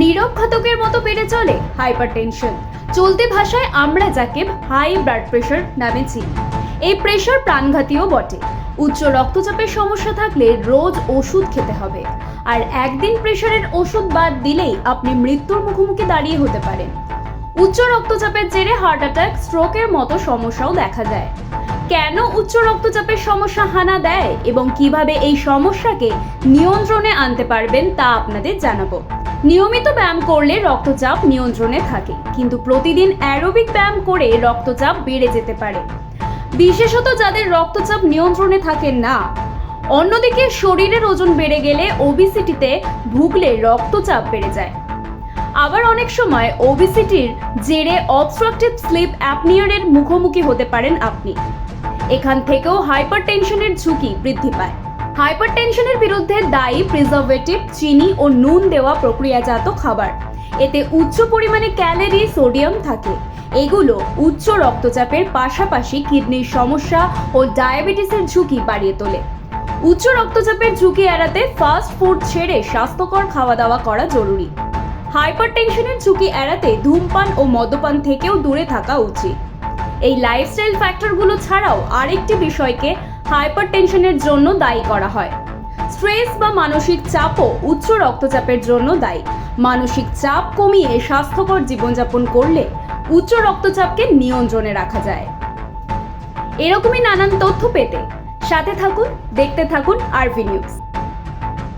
বেড়ে চলে হাইপারটেনশন। চলতি ভাষায় আমরা যাকে হাই ব্লাড প্রেশার নামে চিনি। এই প্রেশার প্রাণঘাতীও বটে। উচ্চ রক্তচাপের সমস্যা থাকলে রোজ ওষুধ খেতে হবে। আর একদিন প্রেশারের ওষুধ বাদ দিলেই আপনি মৃত্যুর মুখোমুখি দাঁড়িয়ে হতে পারেন। উচ্চ রক্তচাপের জেরে হার্ট অ্যাটাক, স্ট্রোকের মতো সমস্যাও দেখা যায় কেন উচ্চ রক্তচাপের সমস্যা হানা দেয় এবং কীভাবে এই সমস্যাকে নিয়ন্ত্রণে আনতে পারবেন তা আপনাদের জানাব। নিয়মিত ব্যায়াম করলে রক্তচাপ নিয়ন্ত্রণে থাকে, কিন্তু প্রতিদিন অ্যারোবিক ব্যায়াম করে রক্তচাপ বেড়ে যেতে পারে। বিশেষত যাদের রক্তচাপ নিয়ন্ত্রণে থাকে না, অন্যদিকে শরীরের ওজন বেড়ে গেলে ওবিসিটিতে ভুগলে রক্তচাপ বেড়ে যায়। আবার অনেক সময় ওবিসিটির জেরে অবস্ট্রাকটিভ স্লিপ অ্যাপনিয়ারের মুখোমুখি হতে পারেন আপনি। এখান থেকেও হাইপারটেনশনের ঝুঁকি বৃদ্ধি পায়। হাইপারটেনশনের বিরুদ্ধে দায়ী প্রিজারভেটিভ, চিনি ও নুন দেওয়া প্রক্রিয়াজাত খাবার। এতে উচ্চ পরিমাণে ক্যালোরি, সোডিয়াম থাকে। এগুলো উচ্চ রক্তচাপের পাশাপাশি কিডনির সমস্যা ও ডায়াবেটিসের ঝুঁকি বাড়িয়ে তোলে। উচ্চ রক্তচাপের ঝুঁকি এড়াতে ফাস্ট ফুড ছেড়ে স্বাস্থ্যকর খাওয়া দাওয়া করা জরুরি। হাইপারটেনশনের ঝুঁকি এড়াতে ধূমপান ও মদ্যপান থেকেও দূরে থাকা উচিত। এই লাইফস্টাইল ফ্যাক্টরগুলো ছাড়াও আরেকটি বিষয়কে হাইপারটেনশনের জন্য দায়ী করা হয়। স্ট্রেস বা মানসিক চাপও উচ্চ রক্তচাপের জন্য দায়ী। মানসিক চাপ কমিয়ে স্বাস্থ্যকর জীবনযাপন করলে উচ্চ রক্তচাপকে নিয়ন্ত্রণে রাখা যায়। এরকমই নানান তথ্য পেতে সাথে থাকুন, দেখতে থাকুন আরভি নিউজ